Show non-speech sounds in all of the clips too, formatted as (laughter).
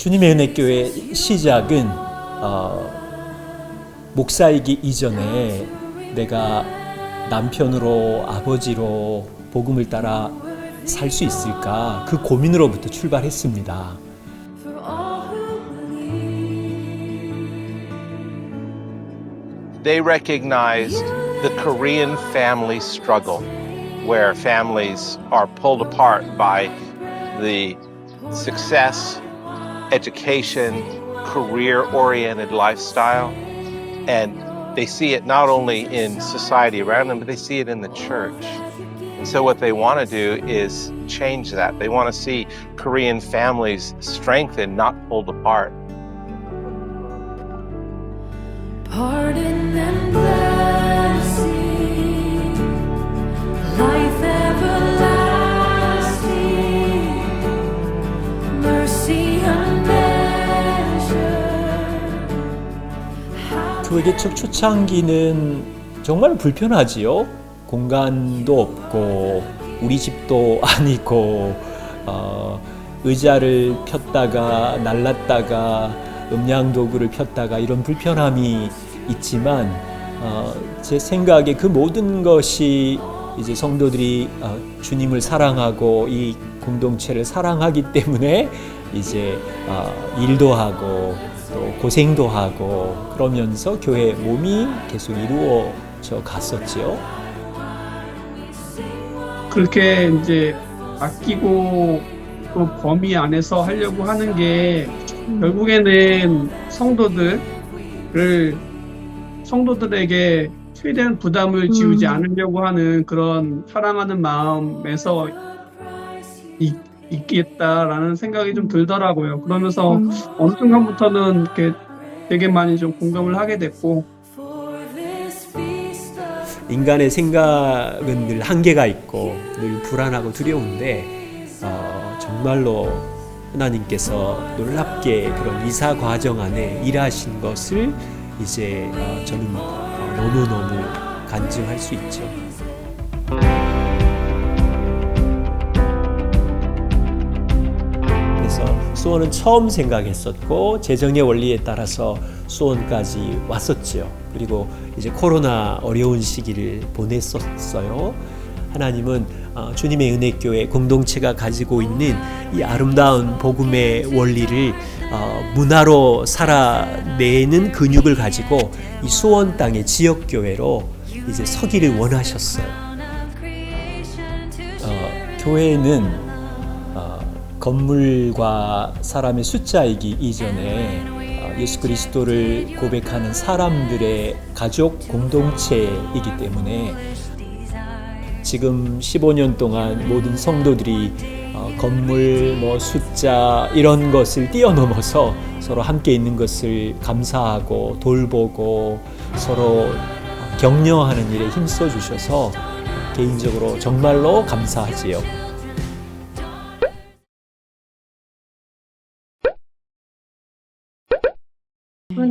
주님의 은혜 교회 시작은 어, 목사이기 이전에 내가 남편으로 아버지로 복음을 따라 살 수 있을까 그 고민으로부터 출발했습니다. Education, career oriented lifestyle. And they see it not only in society around them, but they see it in the church. And so, what they want to do is change that. They want to see Korean families strengthened, not pulled apart. 교회 개척 초창기는 정말 불편하지요. 공간도 없고 우리 집도 (laughs) 아니고 어, 의자를 폈다가 날랐다가 음량 도구를 폈다가 이런 불편함이 있지만 어, 제 생각에 그 모든 것이 이제 성도들이 어, 주님을 사랑하고 이 공동체를 사랑하기 때문에 이제 어, 일도 하고 또 고생도 하고 그러면서 교회 몸이 계속 이루어져 갔었지요. 그렇게 이제 아끼고 그 범위 안에서 하려고 하는 게 결국에는 성도들을 성도들에게 최대한 부담을 지우지 않으려고 하는 그런 사랑하는 마음에서 이, 있겠다라는 생각이 좀 들더라고요. 그러면서 어느 순간부터는 이렇게 되게 많이 좀 공감을 하게 됐고 인간의 생각은 늘 한계가 있고 늘 불안하고 두려운데 어, 정말로 하나님께서 놀랍게 그런 이사 과정 안에 일하신 것을 이제 어, 저는 어, 너무너무 간증할 수 있죠. 수원은 처음 생각했었고 재정의 원리에 따라서 수원까지 왔었지요. 그리고 이제 코로나 어려운 시기를 보냈었어요. 하나님은 어, 주님의 은혜교회 공동체가 가지고 있는 이 아름다운 복음의 원리를 어, 문화로 살아내는 근육을 가지고 이 수원 땅의 지역 교회로 이제 서기를 원하셨어요. 어, 교회는 어, 건물과 사람의 숫자이기 이전에 어, 예수 그리스도를 고백하는 사람들의 가족 공동체이기 때문에 지금 15년 동안 모든 성도들이 어, 건물, 뭐 숫자 이런 것을 뛰어넘어서 서로 함께 있는 것을 감사하고 돌보고 서로 격려하는 일에 힘써 주셔서 개인적으로 정말로 감사하지요.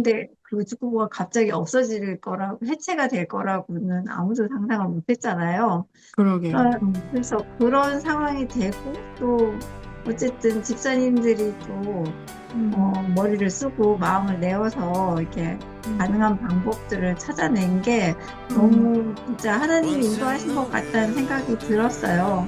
그런데 그 축구부가 갑자기 없어질 거라고, 해체가 될 거라고는 아무도 상상을 못 했잖아요. 그러게요. 아, 그래서 그런 상황이 되고 또 어쨌든 집사님들이 또 어, 머리를 쓰고 마음을 내어서 이렇게 가능한 방법들을 찾아낸 게 너무 진짜 하나님이 인도하신 것 같다는 생각이 들었어요.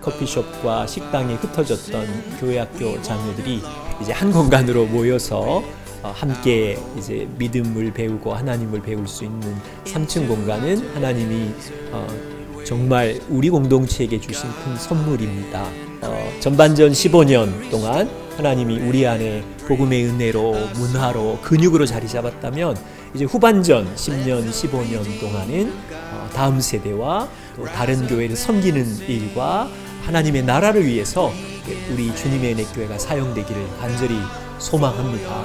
커피숍과 식당에 흩어졌던 교회 학교 자녀들이 이제 한 공간으로 모여서 어, 함께 이제 믿음을 배우고 하나님을 배울 수 있는 3층 공간은 하나님이 어, 정말 우리 공동체에게 주신 큰 선물입니다. 어, 전반전 15년 동안 하나님이 우리 안에 복음의 은혜로 문화로 근육으로 자리 잡았다면 이제 후반전 10년, 15년 동안은 어, 다음 세대와 또 다른 교회를 섬기는 일과 하나님의 나라를 위해서 우리 주님의 은혜 교회가 사용되기를 간절히 소망합니다.